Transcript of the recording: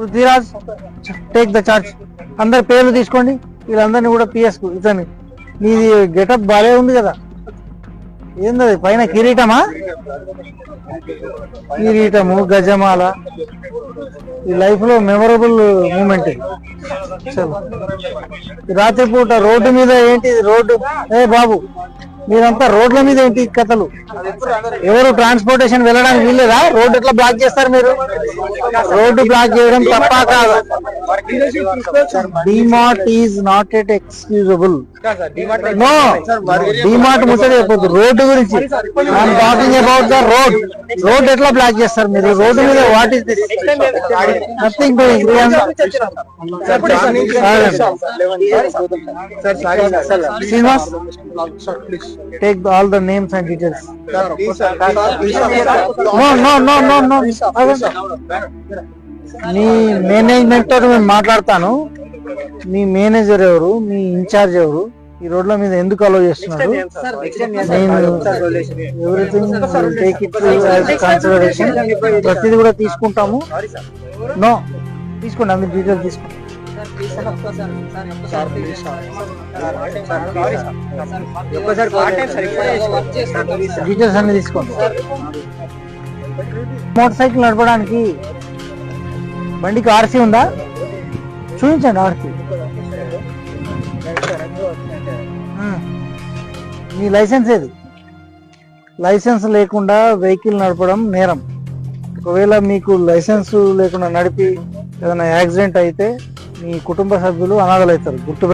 Prithviraj take the charge అందరి పేర్లు తీసుకోండి. వీళ్ళందరినీ కూడా పిఎస్ ఇతని నీది గెటప్ బాగా ఉంది కదా. ఏంది పైన కిరీటమా? కిరీటము గజమాల. ఈ లైఫ్లో మెమరబుల్ మూమెంట్ చలో రాత్రిపూట రోడ్డు మీద ఏంటి? రోడ్డు ఏ బాబు మీరంతా రోడ్ల మీద ఏంటి కథలు? ఎవరు ట్రాన్స్పోర్టేషన్ వెళ్ళడానికి వీల్లేదా? రోడ్డు ఎట్లా బ్లాక్ చేస్తారు మీరు? రోడ్డు బ్లాక్ చేయడం తప్ప కాదు? DMart is not at excusable no DMart ముచ్చట చెప్పొద్దు. రోడ్డు గురించి. I'm talking about the road road ఎట్లా బ్లాక్ చేస్తారు మీరు? రోడ్డు మీద what is this nothing doing Srinivas take all the names and details no no no no no మీ management తోటి మేము మాట్లాడతాను. మీ మేనేజర్ ఎవరు? మీ ఇన్ఛార్జ్ ఎవరు? ఈ రోడ్ల మీద ఎందుకు అలో చేస్తున్నారు? నేను ఎవ్రీథింగ్ టేక్ ఇట్ కన్సిడరేషన్ ప్రతిదీ కూడా తీసుకుంటాము. నో తీసుకోండి అందరి డీటెయిల్ తీసుకోండి. డీటెయిల్స్ అన్ని తీసుకోండి. మోటార్ సైకిల్ నడపడానికి బండికి ఆర్సీ ఉందా? చూపించండి ఆర్సీ మీ లైసెన్స్ ఏది? లైసెన్స్ లేకుండా వెహికల్ నడపడం నేరం. ఒకవేళ మీకు లైసెన్స్ లేకుండా నడిపి ఏదైనా యాక్సిడెంట్ అయితే మీ కుటుంబ సభ్యులు అనాథలు అవుతారు గుర్తు